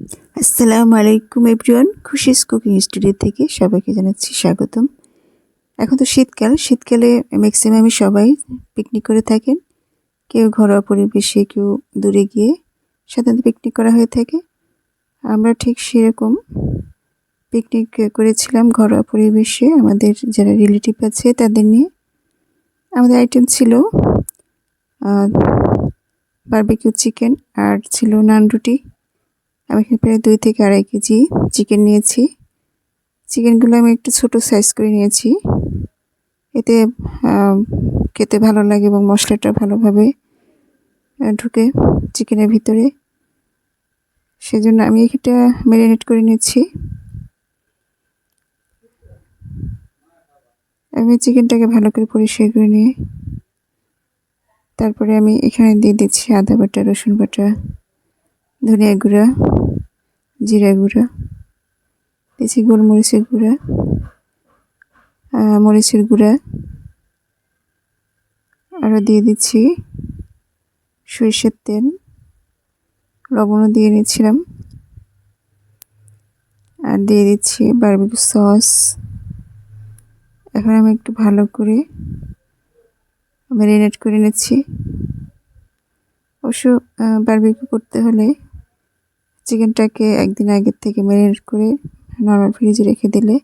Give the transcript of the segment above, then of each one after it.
আসসালামু আলাইকুম everyone. Khushi's cooking studio থেকে সবাইকে জানাচ্ছি স্বাগতম। এখন তো শীতকাল, শীতকালে ম্যাক্সিমামই সবাই পিকনিক করে থাকেন। কেউ ঘরোয়া পরিবেশে, কেউ দূরে গিয়ে সাধারণত পিকনিক করা হয়ে থাকে। আমরা ঠিক সেরকম পিকনিক করেছিলাম ঘরোয়া পরিবেশে। আমাদের যারা রিলেটিভ আছে তাদের নিয়ে। আমাদের আইটেম ছিল বারবিকিউ চিকেন আর ছিল নান রুটি। আমি এখানে প্রায় দুই থেকে আড়াই কেজি চিকেন নিয়েছি। চিকেনগুলো আমি একটু ছোট সাইজ করে নিয়েছি। এতে খেতে ভালো লাগে এবং মশলাটা ভালোভাবে ঢুকে চিকেনের ভিতরে। সেজন্য আমি এটা ম্যারিনেট করে নিচ্ছি। আমি চিকেনটাকে ভালো করে পরিষ্কার করে নিয়ে, তারপরে আমি এখানে দিয়ে দিচ্ছি আদা বাটা, রসুন বাটা, ধনিয়া গুঁড়া জিরা গুঁড়া দিচ্ছি গোলমরিচের গুঁড়া মরিচের গুঁড়া আরও দিয়ে দিচ্ছি সরিষার তেল, লবণও দিয়ে নিচ্ছিলাম আর দিয়ে দিচ্ছি বারবিকু সস। এখন আমি একটু ভালো করে ম্যারিনেট করে নিচ্ছি। অবশ্য বারবিকু করতে হলে চিকেনটাকে একদিন আগের থেকে ম্যারিনেট করে নর্মাল ফ্রিজে রেখে দিলে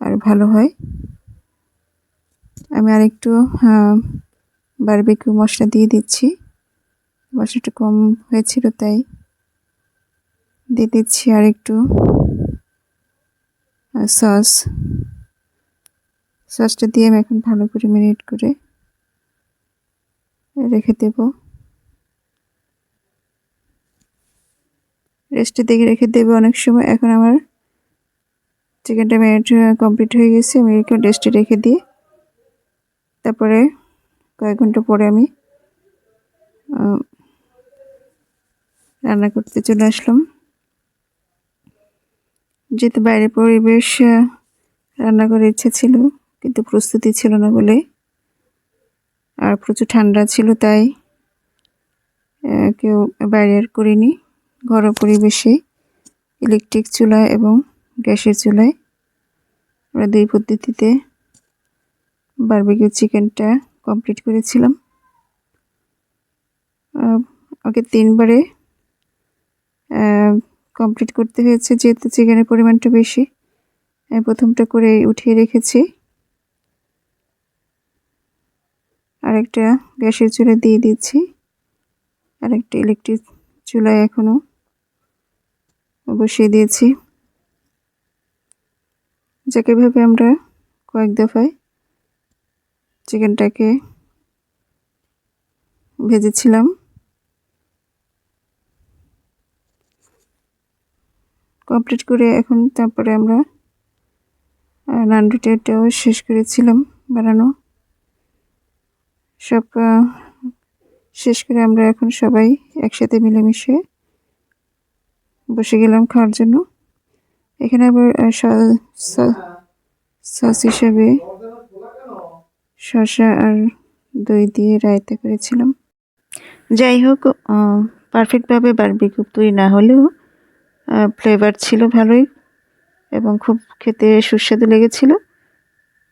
আর ভালো হয়। আমি আরেকটু বারবিকিউ মশলা দিয়ে দিচ্ছি। মশলাটা কম হয়েছিল তাই দিয়ে দিচ্ছি আর আরেকটু সস সসটা দিয়ে আমি এখন ভালো করে ম্যারিনেট করে রেখে দেবো। রেস্টে দেখে রেখে দেবে অনেক সময়। এখন আমার চিকেনটা ম্যারিনেট কমপ্লিট হয়ে গেছে। আমি এরকম রেস্টে রেখে দিই তারপরে কয়েক ঘণ্টা পরে আমি রান্না করতে চলে আসলাম। যেহেতু বাইরে পরিবেশ রান্না করার ইচ্ছা ছিল, কিন্তু প্রস্তুতি ছিল না বলে আর প্রচুর ঠান্ডা ছিল তাই কেউ বাইরে আর করিনি। ঘরোয়া পরিবেশে ইলেকট্রিক চুলা এবং গ্যাসের চুলায়। আমরা দুই পদ্ধতিতে বারবিকিউ চিকেনটা কমপ্লিট করেছিলাম। ওকে তিনবারে কমপ্লিট করতে হয়েছে যেহেতু চিকেনের পরিমাণটা বেশি। আমি প্রথমটা করে উঠিয়ে রেখেছি। আরেকটা গ্যাসের চুলা দিয়ে দিচ্ছি আরেকটা ইলেকট্রিক চুলায় এখনও বসিয়ে দিয়েছি। যাকে ভাবে আমরা কয়েক দফায় চিকেনটাকে ভেজেছিলাম। কমপ্লিট করে এখন তারপরে আমরা নান রুটিটাও শেষ করেছিলাম বানানো। সব শেষ করে আমরা এখন সবাই একসাথে মিলেমিশে বসে গেলাম খাওয়ার জন্য। এখানে আবার সস হিসেবে শসা আর দই দিয়ে রায়তা করেছিলাম। যাই হোক পারফেক্টভাবে বারবিকিউ তৈরি না হলেও ফ্লেভার ছিল ভালোই এবং খুব খেতে সুস্বাদু লেগেছিল।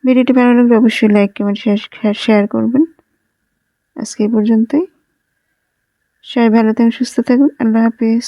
ভিডিওটি ভালো লাগলে অবশ্যই লাইক কমেন্ট শেয়ার করবেন। আজকে এই পর্যন্তই। সবাই ভালো থাকুন, সুস্থ থাকুন। আল্লাহ হাফিজ।